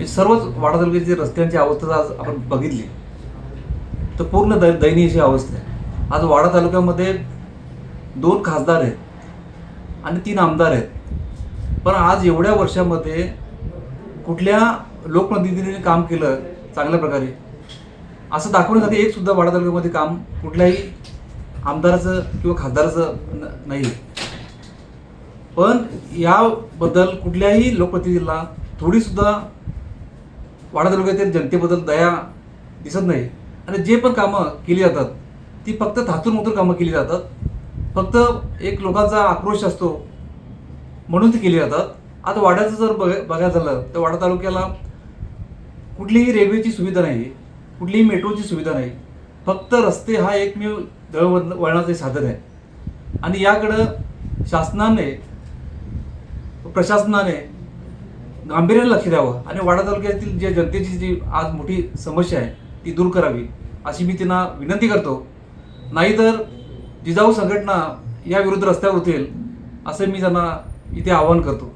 म्हणजे सर्वच वाडा तालुक्याची रस्त्यांची अवस्था आज आपण बघितली तर पूर्ण दै दयनीय अशी अवस्था आहे. आज वाडा तालुक्यामध्ये दोन खासदार आहेत आणि तीन आमदार आहेत. पण आज एवढ्या वर्षामध्ये कुठल्या लोकप्रतिनिधीने काम केलं चांगल्या प्रकारे असं दाखवण्यासाठी एक सुद्धा वाडा तालुक्यामध्ये काम कुठल्याही आमदाराचं किंवा खासदाराचं न- नाही पण याबद्दल कुठल्याही लोकप्रतिनिधीला थोडीसुद्धा वाडा तालुक्यातील जनतेबद्दल दया दिसत नाही. आणि जे पण कामं केली जातात ती फक्त थातून मधून कामं केली जातात. फक्त एक लोकांचा आक्रोश असतो म्हणून ती केली जातात. आता वाड्याचं जर बघ बघायचं झालं तर वाडा तालुक्याला कुठलीही रेल्वेची सुविधा नाही कुठलीही मेट्रोची सुविधा नाही. फक्त रस्ते हा एकमेव दळवळ वळणाचे साधन आहे. आणि याकडं शासनाने प्रशासनाने गांभीर्याने लक्ष द्यावं. आणि वाडा तालुक्यातील जे जनतेची जी आज मोठी समस्या आहे ती दूर करावी अशी मी त्यांना विनंती करतो. नाहीतर जिजाऊ संघटना या विरुद्ध रस्त्यावर उतरेल असं मी त्यांना इथे आवाहन करतो.